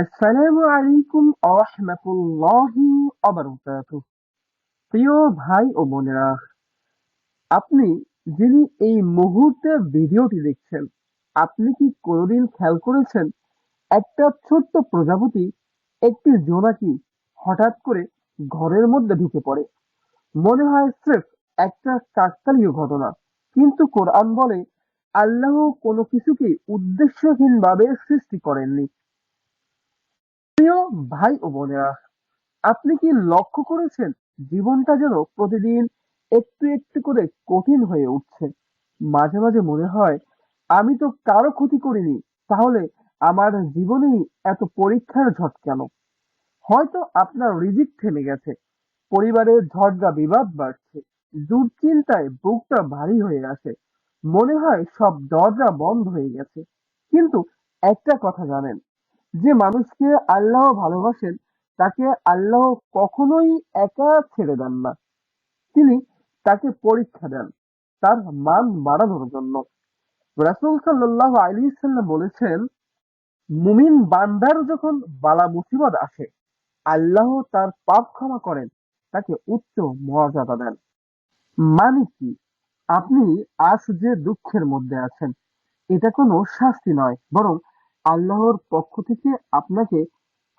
আসসালামু আলাইকুম আরহামাতুল্লাহি অবরকাতুহ প্রিয় ভাই ও বোনেরা, আপনি যিনি এই মুহূর্তে ভিডিওটি দেখছেন, আপনি কি কোনোদিন খেয়াল করেছেন একটা ছোট্ট প্রজাপতি একটি জোনাকি হঠাৎ করে ঘরের মধ্যে ঢুকে পড়ে? মনে হয় স্রেফ একটা কাকতালীয় ঘটনা। কিন্তু কোরআন বলে, আল্লাহ কোনো কিছুকে উদ্দেশ্যহীনভাবে সৃষ্টি করেননি। প্রিয় ভাই ও বোনেরা, আপনি কি লক্ষ্য করেছেন জীবনটা যেন প্রতিদিন একটু একটু করে কঠিন হয়ে উঠছে? মাঝে মাঝে মনে হয়, আমি তো কারও ক্ষতি করিনি, তাহলে আমার জীবনেই এত পরীক্ষার ঝট কেন? হয়তো আপনার রিজিক থেমে গেছে, পরিবারের ঝটগা বিবাদ বাড়ছে, দুশ্চিন্তায় বুকটা ভারী হয়ে আসে মনে হয় সব দরজা বন্ধ হয়ে গেছে। কিন্তু একটা কথা জানেন যে মানুষকে আল্লাহ ভালোবাসেন, তাকে আল্লাহ কখনোই একা ছেড়ে দেন না। তিনি তাকে পরীক্ষা দেন, তার মান বাড়ানোর জন্য। রাসূল সাল্লাল্লাহু আলাইহি সাল্লাম বলেছেন, মুমিন বান্দার যখন বালা মুসিবত আসে, আল্লাহ তার পাপ ক্ষমা করেন, তাকে উচ্চ মর্যাদা দেন। মানে কি? আপনি আজ যে দুঃখের মধ্যে আছেন, এটা কোনো শাস্তি নয়, বরং আল্লাহর পক্ষ থেকে আপনাকে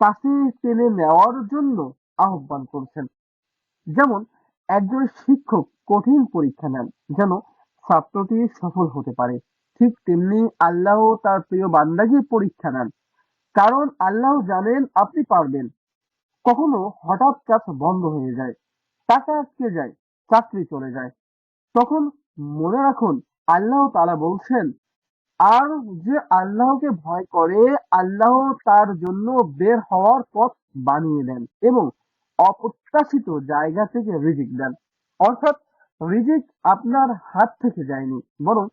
কাছে টেনে নেওয়ার জন্য আহ্বান করছেন। যেমন, একজন শিক্ষক কঠিন পরীক্ষা নেন যেন ছাত্রটি সফল হতে পারে। ঠিক তেমনি আল্লাহ তার প্রিয় বান্দাকে পরীক্ষা নেন, কারণ আল্লাহ জানেন আপনি পারবেন। কখনো হঠাৎ কাজ বন্ধ হয়ে যায়, টাকা আটকে যায়, চাকরি চলে যায়। তখন মনে রাখুন, আল্লাহ তাআলা বলছেন আর যে আল্লাহকে ভয় করে, আল্লাহ তার জন্য বের হওয়ার পথ বানিয়ে দেন এবং অপ্রত্যাশিত জায়গা থেকে রিজিক দেন। অর্থাৎ রিজিক আপনার হাত থেকে যায়নি, বরং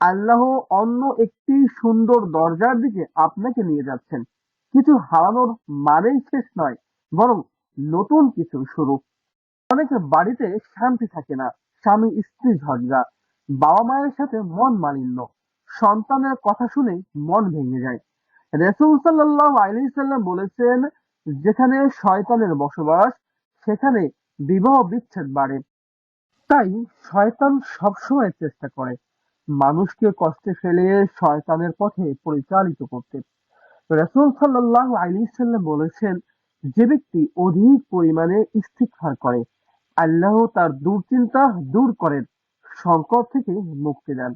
আল্লাহ অন্য একটি সুন্দর দরজার দিকে আপনাকে নিয়ে যাচ্ছেন। কিছু হারানোর মানেই শেষ নয়, বরং নতুন কিছু শুরু। অনেক বাড়িতে শান্তি থাকে না, স্বামী স্ত্রী ঝগড়া বাবা মায়ের সাথে মন মালিন্য। সন্তানের কথা শুনে মন ভেঙে যায়। রসুল সাল্লাহ আলাইসাল্লাম বলেছেন, যেখানে শয়তানের বসবাস, সেখানে বিবাহ বিচ্ছেদ বাড়ে। তাই শয়তান সবসময় চেষ্টা করে। মানুষকে কষ্টে ফেলে শয়তানের পথে পরিচালিত করতে। রসুল সাল্লাহ আলাইসাল্লাম বলেছেন, যে ব্যক্তি অধিক পরিমাণে ইস্তিগফার করে, আল্লাহ তার দুশ্চিন্তা দূর করেন, সংকট থেকে মুক্তি দেন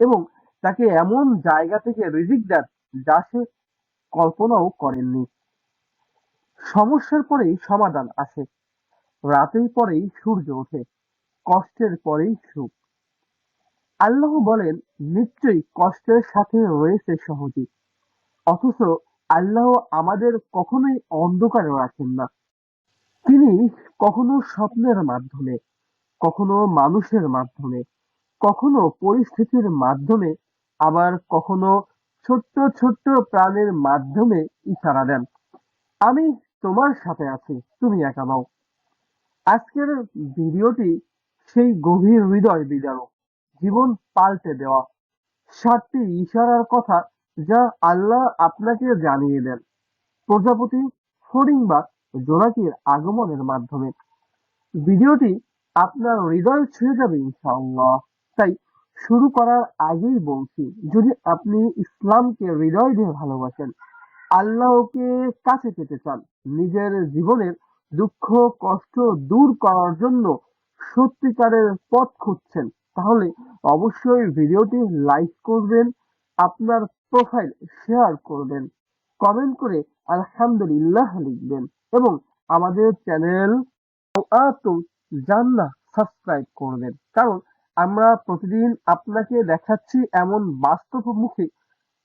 এবং তাকে এমন জায়গা থেকে রিজিক দেন যা সে কল্পনাও করেননি। সমস্যার পরেই সমাধান আসে। রাতের পরেই সূর্য ওঠে, কষ্টের পরেই সুখ। আল্লাহ বলেন, নিশ্চয়ই কষ্টের সাথে রয়েছে সহজী। অথচ আল্লাহ আমাদের কখনোই অন্ধকারে রাখেন না। তিনি কখনো স্বপ্নের মাধ্যমে, কখনো মানুষের মাধ্যমে, কখনো পরিস্থিতির মাধ্যমে আবার কখনো ছোট্ট ছোট্ট প্রাণের মাধ্যমে ইশারা দেন। আমি তোমার সাথে আছি, তুমি একা নাও। আজকের ভিডিওটি সেই গভীর হৃদয় বিদারক, জীবন পাল্টে দেওয়া। সাতটি ইশারার কথা যা আল্লাহ আপনাকে জানিয়ে দেন। প্রজাপতি ফড়িং বা জোনাকির আগমনের মাধ্যমে। ভিডিওটি আপনার হৃদয় ছুঁয়ে যাবে ইনশাআল্লাহ। তাই শুরু করার আগেই বলছি, যদি আপনি ইসলামকে হৃদয় দিয়ে ভালোবাসেন, আল্লাহকে কাছে পেতে চান, নিজের জীবনের দুঃখ, কষ্ট দূর করার জন্য সত্যিকারের পথ খুঁজছেন, তাহলে অবশ্যই ভিডিওটি লাইক করবেন, আপনার প্রোফাইল শেয়ার করবেন, কমেন্ট করে আলহামদুলিল্লাহ লিখবেন এবং আমাদের চ্যানেল জান্নাহ সাবস্ক্রাইব করবেন। কারণ আমরা প্রতিদিন আপনাকে দেখাচ্ছি এমন বাস্তবমুখী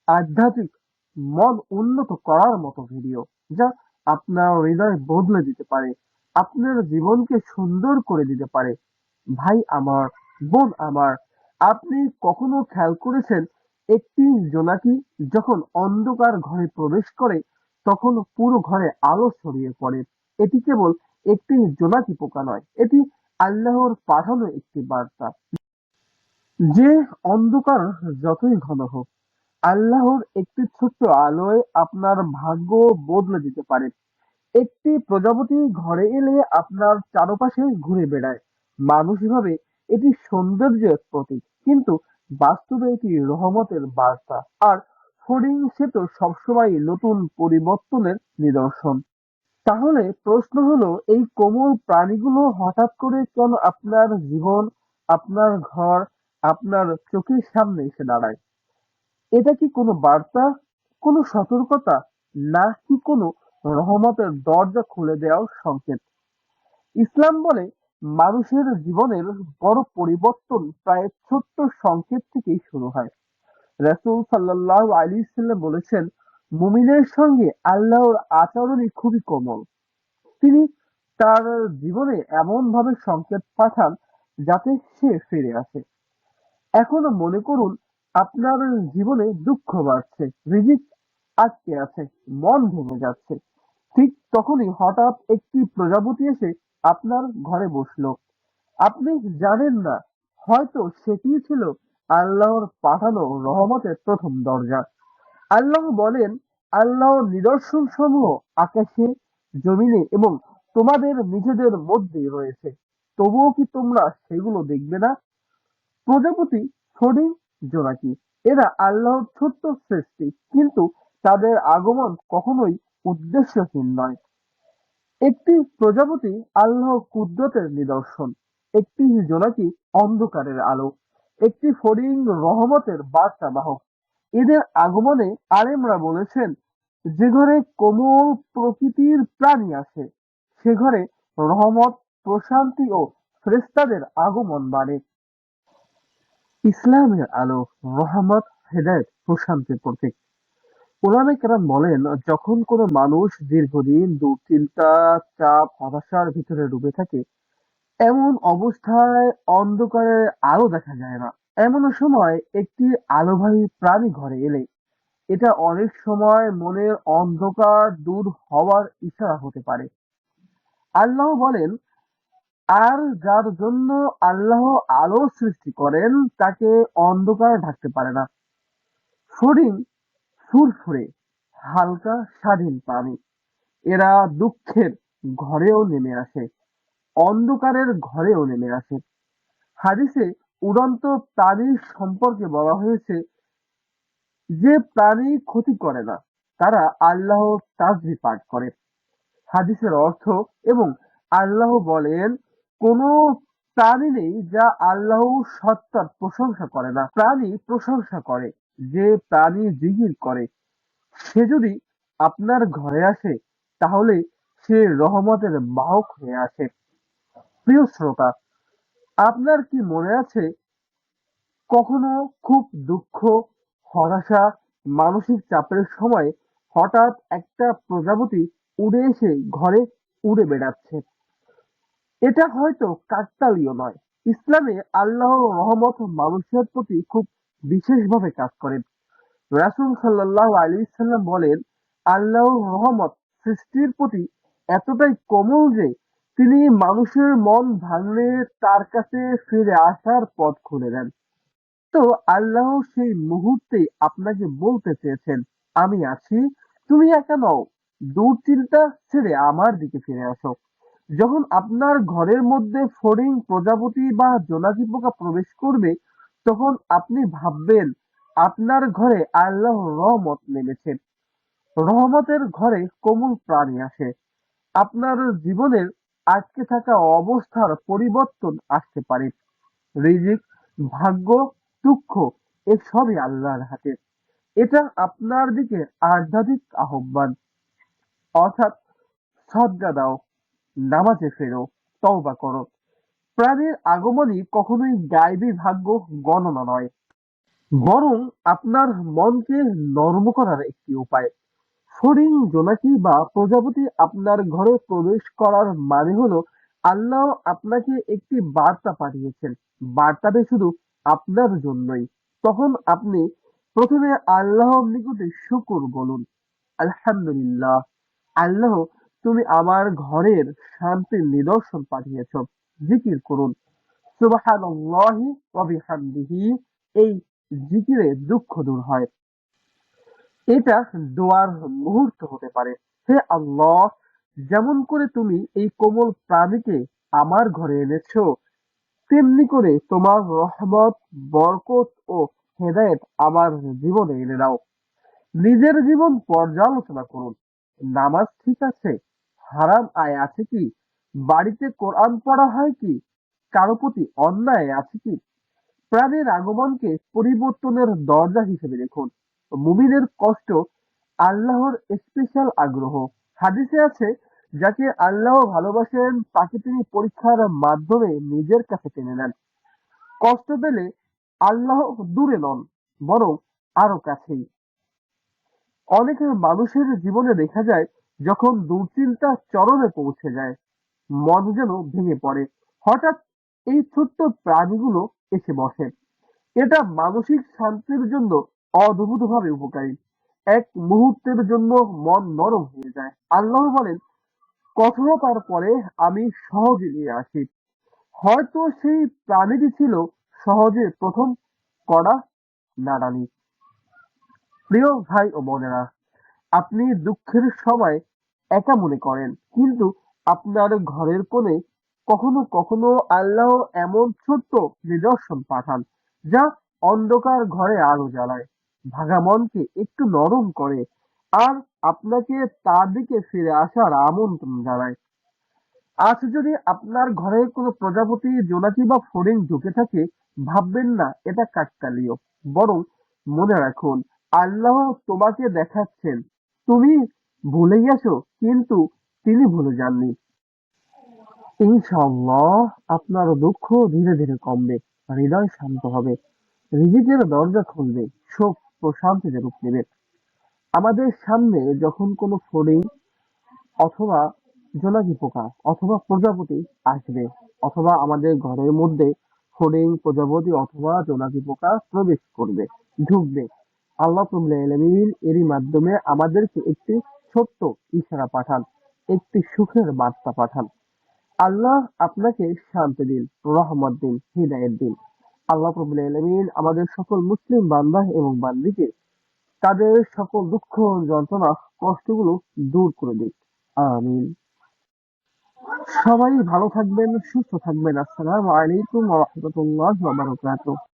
আধ্যাত্মিক মন উন্নত করার মতো ভিডিও যা আপনার হৃদয় বদলে দিতে পারে, আপনার জীবনকে সুন্দর করে দিতে পারে। ভাই আমার, বোন আমার, আপনি কখনো খেয়াল করেছেন একটি জোনাকি যখন অন্ধকার ঘরে প্রবেশ করে, তখন পুরো ঘরে আলো ছড়িয়ে পড়ে? এটি কেবল একটি জোনাকি পোকা নয়, এটি আল্লাহর পাঠানো একটি বার্তা। যে অন্ধকার যতই ঘন হোক, আল্লাহর একটি ছোট্ট আলোয় আপনার ভাগ্য বদলে দিতে পারে। একটি প্রজাপতি ঘরে এলে আপনার চারপাশে ঘুরে বেড়ায়। মানুষ ভাবে এটি সৌন্দর্যের প্রতীক, কিন্তু বাস্তবে এটি রহমতের বার্তা। আর ফড়িং সে তো সবসময় নতুন পরিবর্তনের নিদর্শন। তাহলে প্রশ্ন হলো, এই কোমল প্রাণীগুলো হঠাৎ করে কেন আপনার জীবন, আপনার ঘর আপনার চোখের সামনে এসে দাঁড়ায়। এটা কি কোনো বার্তা, কোনো সতর্কতা, নাকি কোনো রহমতের দরজা খুলে দেওয়ার সংকেত? ইসলাম বলে, মানুষের জীবনের বড় পরিবর্তন প্রায় ছোট্ট সংকেত থেকেই শুরু হয়। রাসূল সাল্লাল্লাহু আলাইহি সাল্লাম বলেছেন, মুমিনের সঙ্গে আল্লাহর আচরণই খুবই কোমল। তিনি তার জীবনে এমন ভাবে সংকেত পাঠান যাতে সে ফিরে আসে। এখনও মনে করুন, আপনার জীবনে দুঃখ বাড়ছে, রিজিক আটকে আছে, মন ভেঙে যাচ্ছে। ঠিক তখনই হঠাৎ একটি প্রজাপতি এসে আপনার ঘরে বসল। আপনি জানেন না, হয়তো সেটিই ছিল আল্লাহর পাঠানো রহমতের প্রথম দরজা। আল্লাহ বলেন আল্লাহর নিদর্শন সমূহ আকাশে, জমিনে এবং তোমাদের নিজেদের মধ্যেই রয়েছে। তবুও কি তোমরা সেগুলো দেখবে না? প্রজাপতি ফড়িং জোনাকি। এরা আল্লাহর ছোট্ট সৃষ্টি, কিন্তু তাদের আগমন কখনোই উদ্দেশ্যহীন নয়। একটি প্রজাপতি আল্লাহ কুদরতের নিদর্শন, একটি জোনাকি অন্ধকারের আলো, একটি ফড়িং রহমতের বার্তাবাহক। এদের আগমনে আলেমরা বলেছেন, যে ঘরে কোমল প্রকৃতির প্রাণী আসে, সে ঘরে রহমত, প্রশান্তি ও ফেরেশতাদের আগমন বাড়ে ইসলামের আলো রহমত হেদায়েত প্রশান্তির প্রতীক। ওলামে কেরাম বলেন, যখন কোনো মানুষ দীর্ঘদিন দুশ্চিন্তা, চাপ, হতাশার ভিতরে ডুবে থাকে, এমন অবস্থায় অন্ধকারে আলো দেখা যায় না। এমন সময় একটি আলোবাহী প্রাণী ঘরে এলে। এটা অনেক সময় মনের অন্ধকার দূর হওয়ার ইশারা হতে পারে। আল্লাহ বলেন আর যার জন্য আল্লাহ আলো সৃষ্টি করেন, তাকে অন্ধকার ঢাকতে পারে না। ফড়িং ফুরফুরে, হালকা স্বাধীন প্রাণী। এরা দুঃখের ঘরেও নেমে আসে, অন্ধকারের ঘরেও নেমে আসে। হাদিসে উড়ন্ত প্রাণীর সম্পর্কে বলা হয়েছে, যে প্রাণী ক্ষতি করে না, তারা আল্লাহর তাসবি পাঠ করে। হাদিসের অর্থ এবং আল্লাহ বলেন কোন প্রাণী নেই যা আল্লাহ সত্তার প্রশংসা করে না। প্রাণী প্রশংসা করে, যে প্রাণী জিগির করে। সে যদি আপনার ঘরে আসে, তাহলে সে রহমতের বাহক হয়ে আসে। প্রিয় শ্রোতা, আপনার কি মনে আছে, কখনো খুব দুঃখ, হতাশা, মানসিক চাপের সময় হঠাৎ একটা প্রজাপতি উড়ে এসে ঘরে উড়ে বেড়াচ্ছে? এটা হয়তো কাকতালীয় নয়। ইসলামে আল্লাহর রহমত মানুষের প্রতি খুব বিশেষভাবে কাজ করেন। রাসূল সাল্লাল্লাহু আলাইহি সাল্লাম বলেন আল্লাহর রহমত সৃষ্টির প্রতি এতটাই কোমল যে তিনি মানুষের মন ভাঙলে তার কাছে ফিরে আসার পথ খুলে দেন। তো আল্লাহ সেই মুহূর্তে আপনাকে বলতে চেয়েছেন, আমি আছি, তুমি একা নও দুশ্চিন্তা ছেড়ে আমার দিকে ফিরে আসো। যখন আপনার ঘরের মধ্যে ফড়িং প্রজাপতি বা জোনাকি পোকা প্রবেশ করবে, তখন আপনি ভাববেন, আপনার ঘরে আল্লাহ রহমত নেমেছে। রহমতের ঘরে কোমল প্রাণী আসে। আপনার জীবনের আটকে থাকা অবস্থার পরিবর্তন আসতে পারে। রিজিক, ভাগ্য, দুঃখ, এসবই আল্লাহর হাতে। এটা আপনার দিকে আধ্যাত্মিক আহ্বান। অর্থাৎ সদকা দাও। নামাজে ফেরো, তওবা করো। প্রাণের আগমনই কখনোই গায়েবী ভাগ্য গণনা নয়, বরং আপনার মনকে নরম করার একটি উপায়। ফড়িং জোনাকি বা প্রজাপতি আপনার ঘরে প্রবেশ করার মানে হলো আল্লাহ আপনাকে একটি বার্তা পাঠিয়েছেন। বার্তাটা শুধু আপনার জন্যই। তখন আপনি প্রথমে আল্লাহর নিকটে শুকুর বলুন। আলহামদুলিল্লাহ। আল্লাহ তুমি আমার ঘরের শান্তির নিদর্শন পাঠিয়েছ। জিকির করুন। সুবহানাল্লাহি ওয়া এই জিকিরে দুঃখ দূর হয়। এটা দোয়ার মুহূর্ত হতে পারে। হে আল্লাহ, যেমন করে তুমি এই কোমল প্রাণীকে আমার ঘরে এনেছো, তেমনি করে তোমার রহমত, বরকত ও হেদায়েত আমার জীবনে এনে দাও। নিজের জীবন পর্যালোচনা করুন। নামাজ ঠিক আছে? হারাম আয় আছে কি? বাড়িতে কোরআন পড়া হয় কি? কারও প্রতি অন্যায় আছে কি? প্রাণের আগমনকে পরিবর্তনের দরজা হিসেবে দেখুন। মুমিনের কষ্ট আল্লাহর স্পেশাল আগ্রহ। হাদিসে আছে, যাকে আল্লাহ ভালোবাসেন, তাকে তিনি পরীক্ষার মাধ্যমে নিজের কাছে টেনে নেন। কষ্ট পেলে আল্লাহ দূরে নন, বরং আরও কাছেই। অনেক মানুষের জীবনে দেখা যায় যখন দুশ্চিন্তা চরমে পৌঁছে যায়, মন যেন ভেঙে পড়ে। হঠাৎ এই ছোট্ট প্রাণীগুলো এসে বসে। এটা মানসিক শান্তির জন্য অদ্ভুতভাবে উপকারী। এক মুহূর্তের জন্য মন নরম হয়ে যায়। আল্লাহ বলেন কঠোরতার পরে আমি সহজে নিয়ে আসি। হয়তো সেই প্রাণীটি ছিল সহজে প্রথম কড়া নাড়ানি। প্রিয় ভাই ও বোনেরা, আপনি দুঃখের সময় একা মনে করেন, কিন্তু আপনার ঘরের কোণে কখনো কখনো আল্লাহ এমন ছোট্ট নিদর্শন পাঠান, যা অন্ধকার ঘরে আলো জ্বালায় ভাঙা মনকে একটু নরম করে, আর আপনাকে তার দিকে ফিরে আসার আমন্ত্রণ জানায়। আজ যদি আপনার ঘরে কোনো প্রজাপতি, জোনাকি বা ফড়িং ঢুকে থাকে, ভাববেন না এটা কাকতালীয়, বরং মনে রাখুন আল্লাহ তোমাকে দেখাচ্ছেন। তুমি ভুলে গেছো, কিন্তু তিনি ভুলে যাননি। ইনশাআল্লাহ আপনার দুঃখ ধীরে ধীরে কমবে, হৃদয় শান্ত হবে, রিজিকের দরজা খুলবে, সুখ প্রশান্তিতে রূপ নেবে। আমাদের সামনে যখন কোনো ফড়িং অথবা জোনাকি পোকা অথবা প্রজাপতি আসবে, অথবা আমাদের ঘরের মধ্যে ফড়িং, প্রজাপতি অথবা জোনাকি পোকা প্রবেশ করবে, ঢুকবে আল্লাহ রাব্বুল এরই মাধ্যমে আমাদেরকে একটি ছোট্ট ইশারা পাঠান, একটি সুখের বার্তা পাঠান। আল্লাহ আপনাকে শান্তি দিন, রহমত দিন হৃদায়ত দিন। আল্লাহ রাব্বুল আলামিন আমাদের সকল মুসলিম বান্দা এবং বান্দিকে তাদের সকল দুঃখ, যন্ত্রণা, কষ্টগুলো দূর করে দিক। আমিন। সবাই ভালো থাকবেন, সুস্থ থাকবেন। আসসালামু আলাইকুম ওয়া রাহমাতুল্লাহি ওয়া বারাকাতুহু।